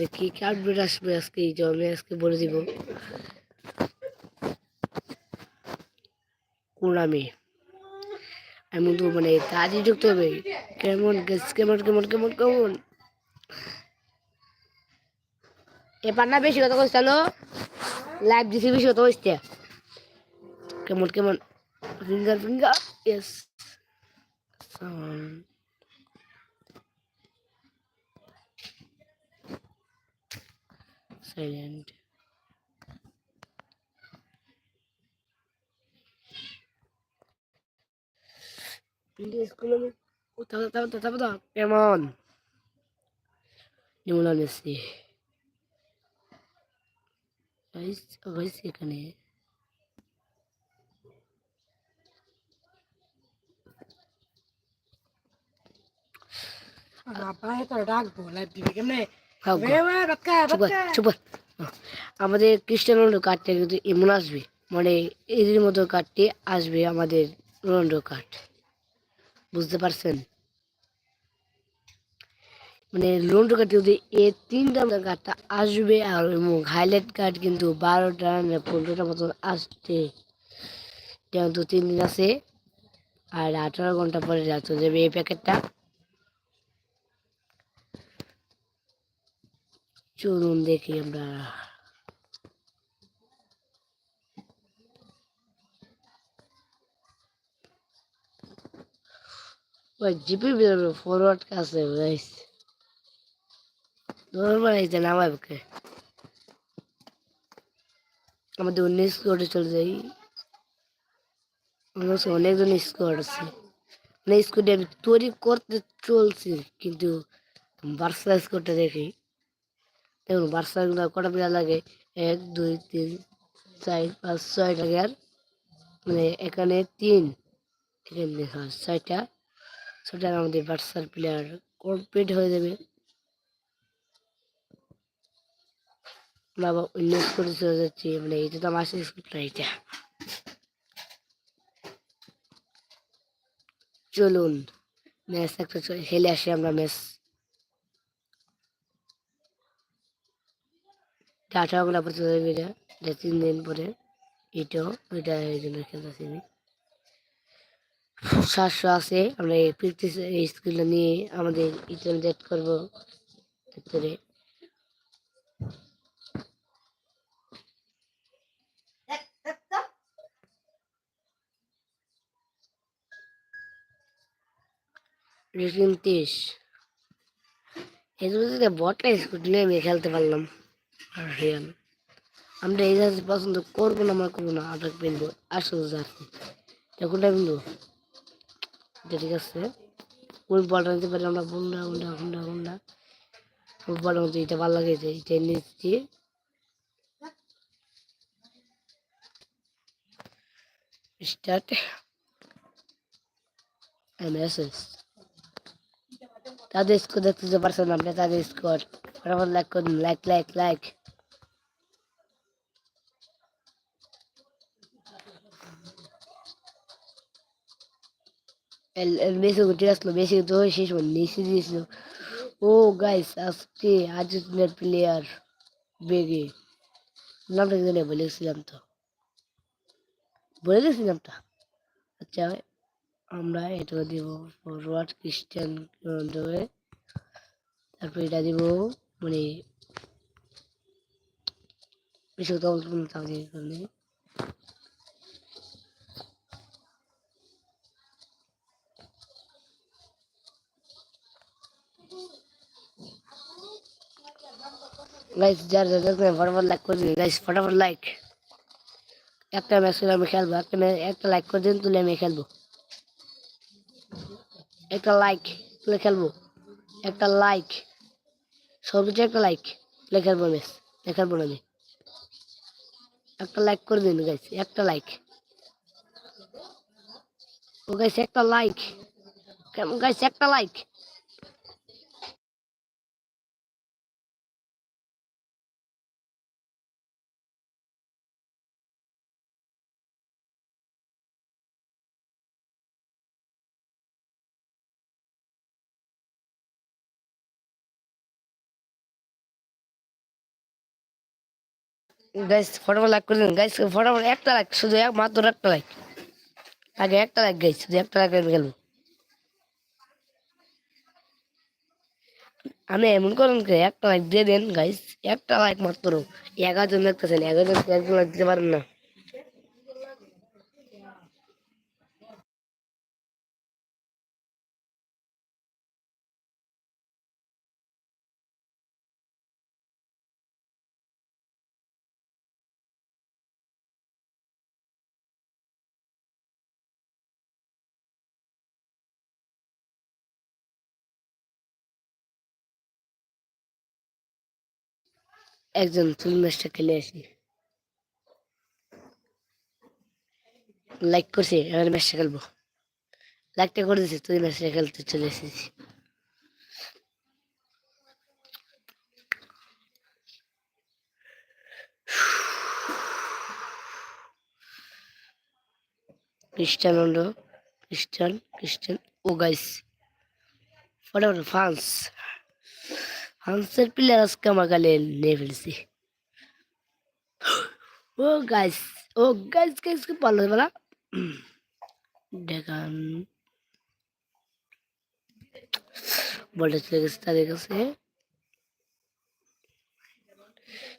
যে, কি কি আপডেট আসবে আজকে? এই যে আমি আজকে বলে দিব। কোন আমি? তো মানে কাজে যুক্ত হবে, কেমন কেমন কেমন কেমন কেমন? এবার না বেশি কথা কইছ তাহলে লাইভ দিছি, বেশি কথা কইতে কেমন কেমন? ফিঙ্গার ফিঙ্গার ইয়েস সাইলেন্ট কেমন নিমুলা মেসি এখানে বাবাই তো ডাকবো লাইভ কেমনে বাক্কা চুপ। আমাদের খ্রিস্টান রোনাল্ডো কার্ডটা কিন্তু এমন আসবে মানে এদের মতো কার্ডটি আসবে আমাদের রোনাল্ডো কার্ড বুঝতে পারছেন? মানে রোনাল্ডো কার্ড যদি এই তিনটা কার্ডটা আসবে আর হাইলাইট কার্ড কিন্তু বারোটা না পনেরোটা মতন আসছে। যেহেতু তিন দিন আছে আর আঠারো ঘণ্টা পরে চলে যাবে এই প্যাকেটটা চলুন দেখি আমরা। জিপি বেরোবে ফরওয়ার্ড কাছে নর্মাল নামাই ওকে আমাদের উনিশ কোটে চলে যাই। আমার অনেকজন স্কোয়াড আছে। মানে স্কোয়াডে আমি তৈরি করতে চলছি, কিন্তু বার্সা স্কোয়াডটা দেখি। দেখুন বার্সা কটা প্লেয়ার লাগে? এক, দুই, তিন, চার, পাঁচ ছয়টা গিয়ার মানে এখানে তিন। এখানে ছয়টা। ছয়টা আমাদের বার্সার প্লেয়ার কমপ্লিট হয়ে যাবে। বাবা অন্য স্কুলে চলে যাচ্ছি। মানে এটা তো আমার স্কুলটা এটা। চলুন। ম্যাচ একটা খেলে আসি আমরা ম্যাচ। আঠারো ঘণ্টা পরে চলে এটা এটা তিন দিন পরে এটাও এটা এই জন্য খেলতেছি আমি। সাতশো আছে, আমরা এই নিয়ে আমাদের করব। ভিতরে। তেইশ এই নিয়ে আমি খেলতে পারলাম। আর আমরা এই জার্সি পছন্দ করব না, আমরা করব না আটাক কিনবো আসো জার্সি কোনটা এটা ঠিক আছে। কোন বলটা নিতে পারি আমরা হুন্ডা হুন্ডা হুন্ডা হুন্ডা বলের মধ্যে এটা ভালো লাগে এটা নিচ্ছি। স্টার্ট এমএসএস তাদের স্কোর দেখতে পারছেন আপনি তাদের স্কোর ফটাফট লাইক করুন like like like que tiras, lo Messi todo শেষ মানে নিচে দিয়েছিল ও গাইস আজকে আর্জেন্টিনার প্লেয়ার বেগে নামটা কি জানি বলে গেছিলাম তো বলে গেছি নামটা আচ্ছা আমরা এটা দিব ফরওয়ার্ড খ্রিস্টান রোনাল্ডোকে তারপর এটা দিব মানে বেশি কথা বলতে পারব না, তাও দিয়ে দিলাম। গাইস যার যার দেখবেন ফটাফট লাইক করে দিন গাইস ফটাফট লাইক একটা ম্যাচ আমি খেলব, একটা একটা লাইক করে দিন, তুলে আমি খেলব। একটা লাইক তুলে খেলব। একটা লাইক সর্বোচ্চ একটা লাইক তুলে খেলব ম্যাচ খেলব আমি। একটা লাইক করে দিন গাইস একটা লাইক ও গাইস একটা লাইক কেমন গাইস একটা লাইক গাইস ফটোফট লাইক করে দিন গাইস ফটোফট একটা লাইক শুধু এক, মাত্র একটা লাইক আগে একটা লাইক গাইস, শুধু একটা লাইক গেল? আমি এমন করেন একটা লাইক দিয়ে দেন, গাইস, একটা লাইক মাত্র। এগারো জন দেখতেছেন এগারো জন একজন লাইক দিতে পারেন না। একজন ফুল ম্যাচটা খেলে আসি। লাইক করছি, এবার ম্যাচটা খেলব। লাইকটা করে দিছি, তুই ম্যাচটা খেলতে চলে এসেছি খ্রিস্টান রোনাল্ডো খ্রিস্টান খ্রিস্টান ও গাইস ফটাফট ফ্রান্স ফ্রান্সের প্লেয়ার আজকে আমার গালে নিয়ে ফেলেছি। ও গাইস ও গাইস গাইস কি পারল বলা দেখান। বলটা চলে গেছে, তাদের কাছে।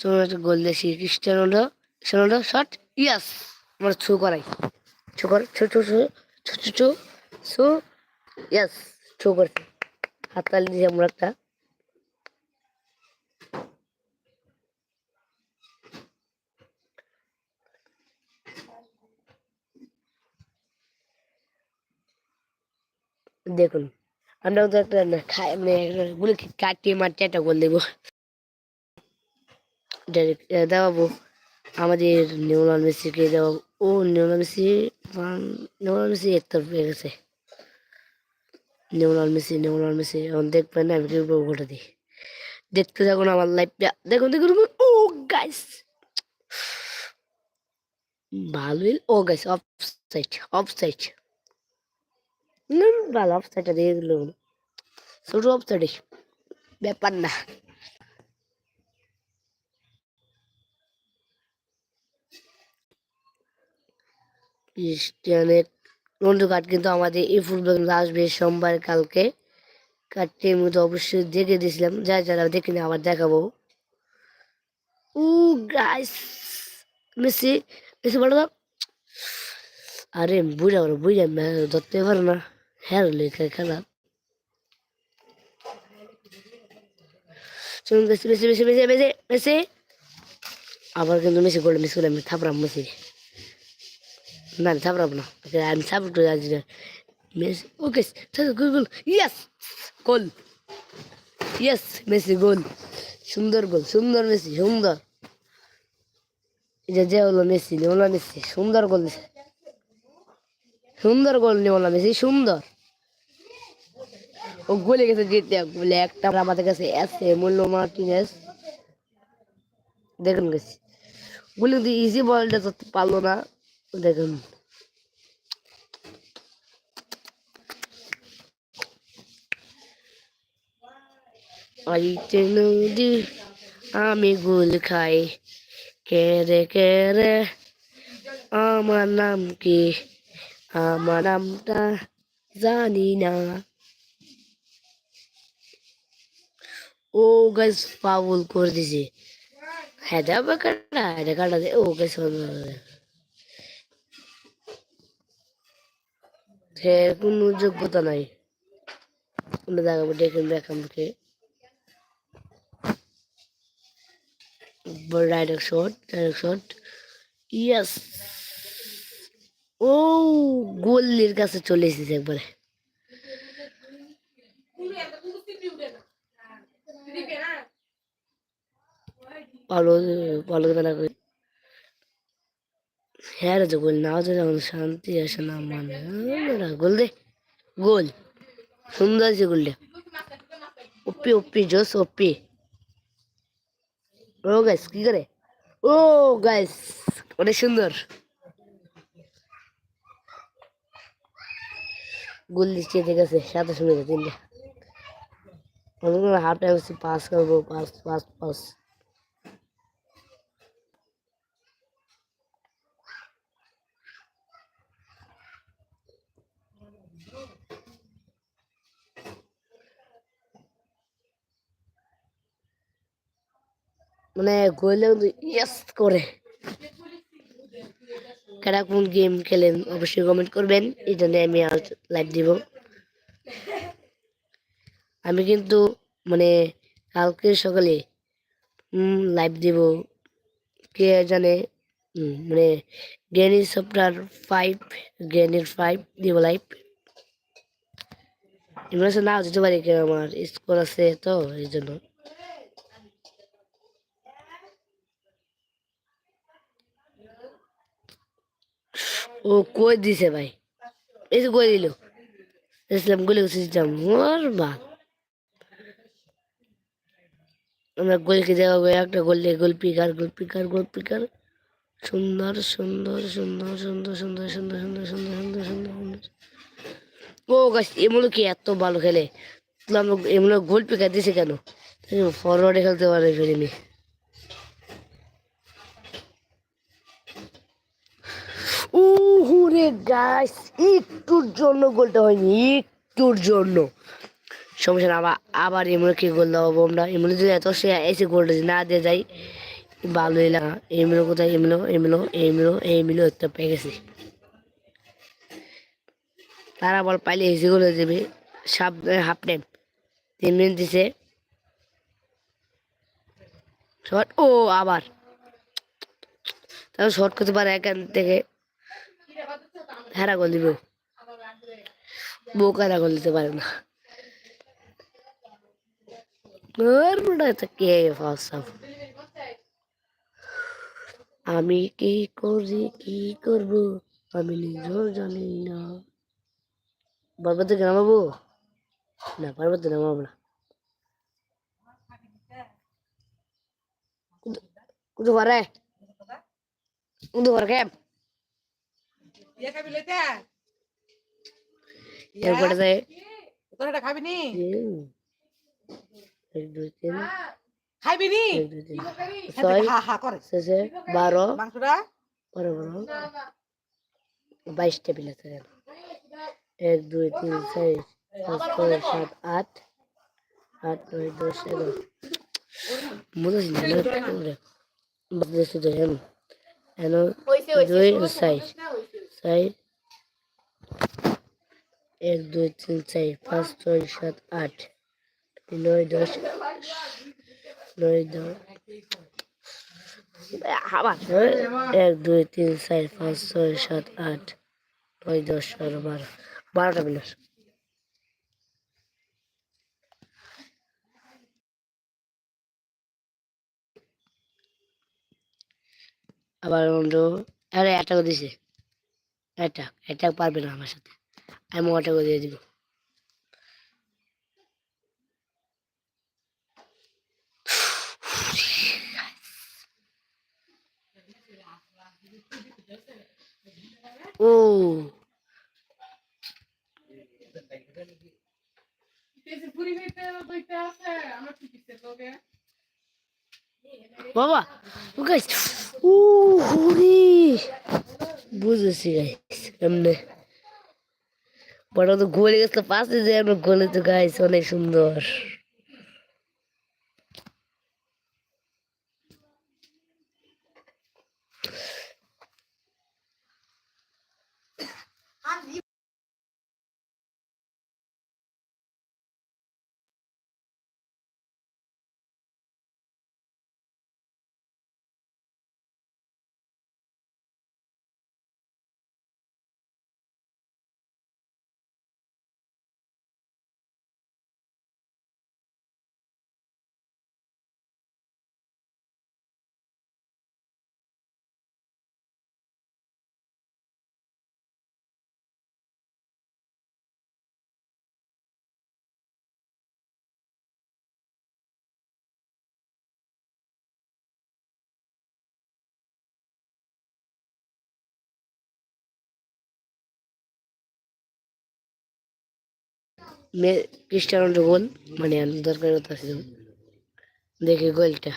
চলো একটা গোল দেখি খ্রিস্টান রোনাল্ডো শট ইয়াস আমার ছু করাই। ছু কর ছু ছু ছু ছু ছু ছু ছু ইয়াস ছু করছে। হাততালি দিয়েছি আমরা একটা। দেখুন। আমরা তো একটা মানে গুলি কাটিয়ে মাটিয়ে একটা গোল দেবো। দেওয়াবো। আমাদের নিউলাল মেসিকে দেওয়া, ও নিউলাল মেসি নিউলাল মেসি একটা পেয়ে গেছে। নিউলাল মেসি নিউলাল মেসি, এখন দেখবেন না, আমি কি করব ওটা দিই দেখতে থাকুন আমার লাইফটা দেখুন দেখুন। ও গাইস ভালোই, ও guys off side off side ভালো অফ সাইডটা দিয়ে দিল ছোট অফ সাইডে ব্যাপার না ক্রিস্টিয়ানের রোনাল্ডো কার্ড কিন্তু আমাদের এই ফুটবল আসবে সোমবার কালকে। কার্ডটি আমি তো অবশ্যই দেখে দিয়েছিলাম। যা যারা দেখিনি আবার দেখাবো। ও গাইস মেসি মেসি বলো আরে বুঝা পারো বুঝা ধরতে পারো না। হ্যাঁ লেখা খেলা চলুন Messi Messi Messi Messi Messi Messi আবার কিন্তু মেসি গোল্ড মিস করে আমি থাপড়াম মেসি না, আমি থাপড়াম না। আমি সাপোর্ট করে আছি okay goal goal. Yes goal. Yes Messi goal. সুন্দর গোল, সুন্দর মেসি সুন্দর। এটা যে হলো মেসি নিওলা মেসি সুন্দর গোল। সুন্দর গোল, নিওলা মেসি সুন্দর। ও গোলে গেছে জিতে বলে একটা আমাদের কাছে আছে মূল্য মার্টিনেস দেখুন গেছি গুলি কিন্তু ইজি বলটা তো পারল না, দেখুন। আইতে নদী আমি গুল খাই। কেরে কেরে, আমার নাম কি? আমার নামটা জানি না। ও গাছ পাগল করে দিছে বা কাটা হেডা কাটা দে। ও গাছ সে কোনো যোগ্যতা নাই। দেখামকে ডাইরেক্ট শট ইয়াস ও, গোলের কাছে চলে এসেছে একবারে। ভালো খেলা করে। হ্যাঁ রে তো গোল না হচ্ছে যখন শান্তি আসে না মানে না, গোল দে গোল। সুন্দর আছে গোলটা ওপি ওপি জোস ওপি। ও গাইস কি করে? ও গাইস অনেক সুন্দর। গোল দিচ্ছে ঠিক আছে সাথে শুনে তিনটা। আমি হাফ টাইম পাস করব পাস পাস পাস মানে গোলে করে। কারা কোন গেম খেলেন অবশ্যই কমেন্ট করবেন। এটা নিয়ে আমি লাইভ দিব। আমি কিন্তু মানে কালকে সকালে লাইভ দিব। কে জানে? মানে জ্ঞানী সফটওয়্যার ফাইভ জ্ঞানীর ফাইভ দিব লাইভ আছে নাও দিতে পারি কেন? আমার স্কোর আছে তো, এই জন্য। ও কই দিছে ভাই এই যে কই দিল ইসলাম গুলি সিস্টেম মোর বা আমরা গোলকে দেওয়া হবে একটা গোল গোল পিকার গোল পিকার গোল পিকার সুন্দর সুন্দর সুন্দর সুন্দর সুন্দর সুন্দর সুন্দর সুন্দর সুন্দর সুন্দর সুন্দর ও গাছ এমন কি এত ভালো খেলে আমরা এমন গোল পিকার দিছে কেন ফরওয়ার্ডে খেলতে পারে ফেরিনি উহুরে গাছ একটুর জন্য গোলটা হয়নি, একটুর জন্য। সমস্যা না, আবার আবার এমনকে গোল দেওয়াবো আমরা। এমন যদি এত সে এসে গোলটা না দিয়ে যাই ভালোই লাগা এমলো কোথায়? এমলো এমলো এমলো এমলো একটা পেয়ে গেছি। তারা বল পাইলে এসে গোলে দেবে সাপ হাফ টাইম তিন মিনিট দিছে। শর্ট ও, আবার। তাহলে শর্ট করতে পারে এখান থেকে। হেরা গোল দিবে। বোকারা গোল দিতে পারে না। আমি কি করি, কি করব? আমি নিজেও জানি না। পার্বত্য নামাবো না পার্বত্য নামাবো না। কুদু পারে কুদু লইতে এরপরে যায় তোর এটা খাবি নি দুই তিন খাইবি নি ছয় হা হা করে শেষে বারো বারো বারো বাইশ টেবিল আছে এক দুই তিন চার পাঁচ ছয় সাত আট আট নয় দশ এগারো বুঝেছি দুই চার চার এক, দুই, তিন, চার, পাঁচ, ছয়, সাত, আট, নয়, দশ নয়, দশ এক, দুই, তিন, চার, পাঁচ, ছয়, সাত, আট, নয়, দশ এগারো বারো, বারোটা মিনিট আবার বন্ধু, আরে অ্যাটাক দিছে। অ্যাটাক অ্যাটাক পারবে না আমার সাথে। আমি অ্যাটাক দিয়ে দিব। ও। বাবা গাইস ও হুরি। বুঝেছি গাইস এমনি বড় তো গোলে গেছে পাশে যে আমরা গোলে তো গাইস অনেক সুন্দর। মে ক্রিস্টানো গোল মানে দরকার দেখি গোলটা।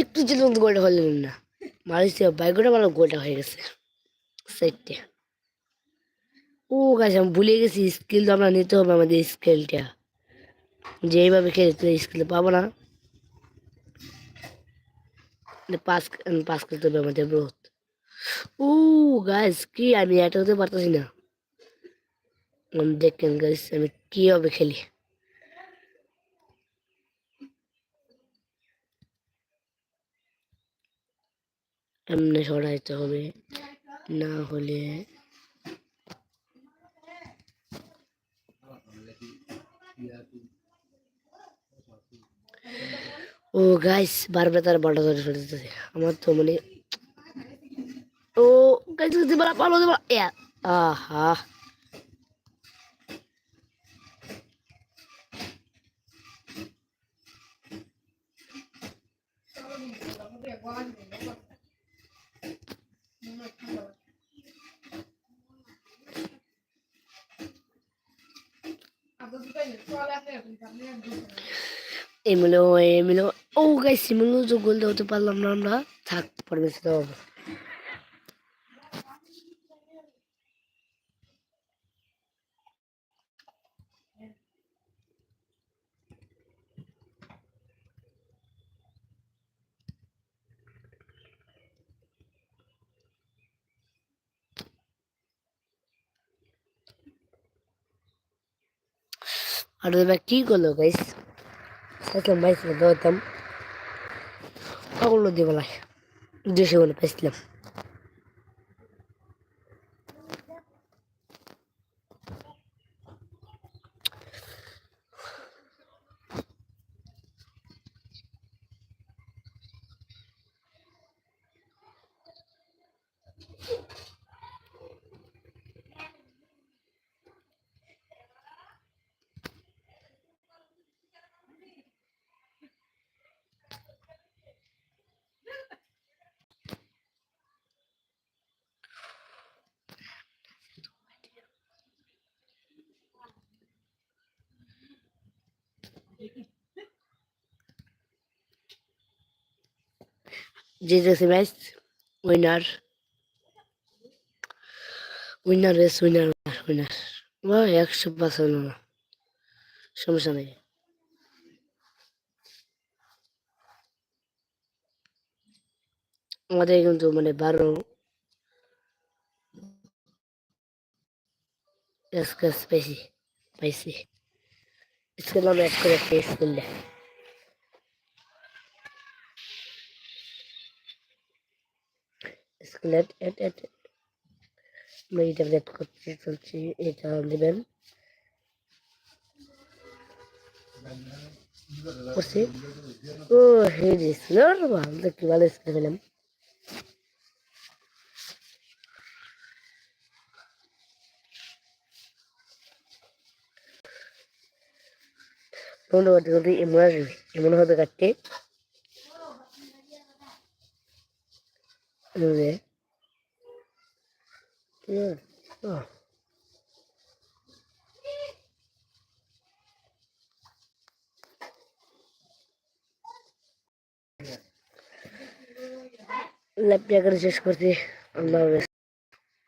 একটু ছিল গোলটা হলেন না। মালয়েশিয়া বাইকটা ভালো গোলটা হয়ে গেছে। সাইডটা ও গাছ আমি ভুলে গেছি, স্কিল তো আমরা নিতে হবে আমাদের স্কেলটা। যে এইভাবে খেলে তুই স্কুলে পাবো না। পাস পাস করতে হবে আমাদের ব্রত ও গাইস কি আমি এটা হতে পারতেছি না। দেখেন গাইস আমি কীভাবে খেলি। এমনি সরাইতে হবে, না হলে ও গাইস বারবার তার বলটা ধরে ফেলতেছে। আমার তো মানে ও গাইস যদি বলা পালো দেবা আহা। MLA MLA. ও, গাইস, এমএলএ তো গোল হতে পারলাম না আমরা। থাক, পরে দেওয়া হবে আর ওরা কি করল গাইস সাইকেল বাইসিকেল দৌড়াতাম ওগুলো দিয়ে বলায় দেশে বলে পেয়েছিলাম Jesus match winner winner race winner winner বা একশো পার্সেন্ট না সমস্যা নেই। আমাদের কিন্তু মানে বারো স্কেচ পাইছি। পাইছি স্কেল আমরা এক একটা স্কেল দেয় স্কেলেট, এট এট আমরা এটা রেড করতে চলছি, এটা করছি। ও, হে দিছিল ভালো কি ভালো স্কেল পেলাম। করতে এমন আসবে, এমন হবে কাটতে এভাবে Yeah. Oh. ল্যাপটা করে শেষ করছি আল্লাহ হাফেজ